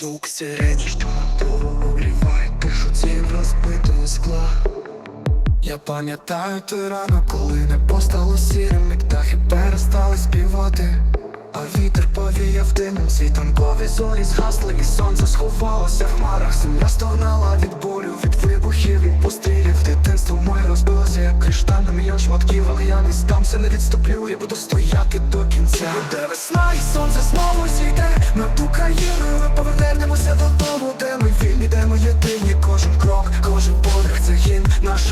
звук сирені, що обріває тишу цін розбитого скла. Я пам'ятаю той ранок, коли небо стало сірим, і птахи перестали співати. А вітер повіяв димом, світанкові зорі згасли, і сонце сховалося в хмарах. Земля стогнала від болю, від вибухів, від пострілів. Дитинство моє розбилося, як кришталь на мільйон шматків, але я не здамся, не відступлю, я буду стояти до кінця. Де весна і сонце знову зійде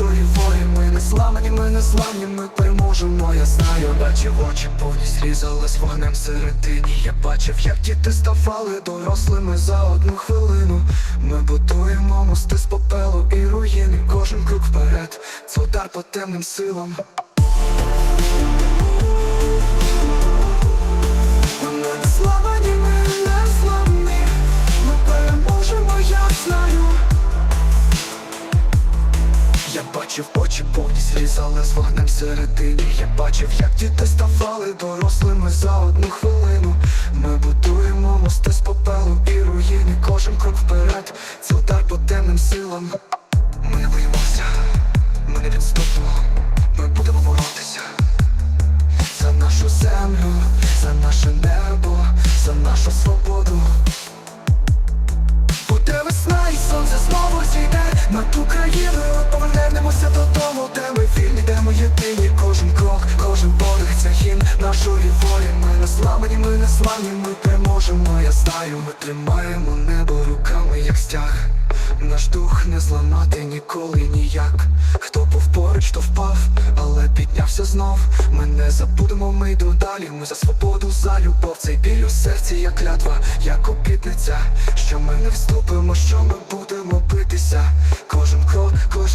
нашої волі. Ми не зламані, ми не зламні, ми переможемо. Я знаю, бачив очі повністю різались вогнем середині. Я бачив, як діти ставали дорослими за одну хвилину. Ми будуємо мости з попелу і руїни. Кожен крок вперед, це удар по темним силам. Бачив очі повністю різали з вогнем середині Я бачив, як діти ставали дорослими за одну хвилину. Ми будуємо мости з попелу і руїни Кожен крок вперед, це удар по темним силам. Ми не боїмося, ми не відступимо. Ми будемо боротися За нашу землю, за наше небо, за нашу свободу. Буде весна і сонце знову зійде над Україною Повернемося додому, де ми вільні, де ми єдині. Кожен крок, кожен подих це гімн нашої волі. Ми не зламані, ми не славні, ми переможемо, я знаю Ми тримаємо небо руками, як стяг. Наш дух не зламати ніколи ніяк. Хто був поруч, то впав, але піднявся знов. Ми не забудемо, ми йду далі. Ми за свободу, за любов. Цей біль у серці, як клятва, як обітниця. Що ми не вступимо, що ми будемо битися. Кожен крок, кожен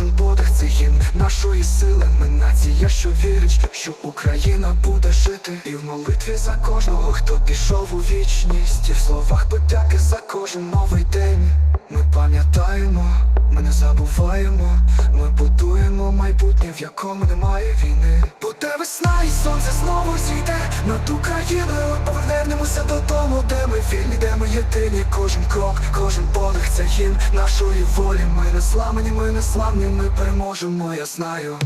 що Україна буде жити. І в молитві за кожного, хто пішов у вічність. І в словах подяки за кожен новий день. Ми пам'ятаємо, ми не забуваємо. Ми будуємо майбутнє, в якому немає війни. Буде весна і сонце знову зійде. Над Україною Повернемося додому, де ми вільні, де ми єдині. Кожен крок, кожен подих це гімн нашої волі. Ми не зламані, ми не славні, ми переможемо, я знаю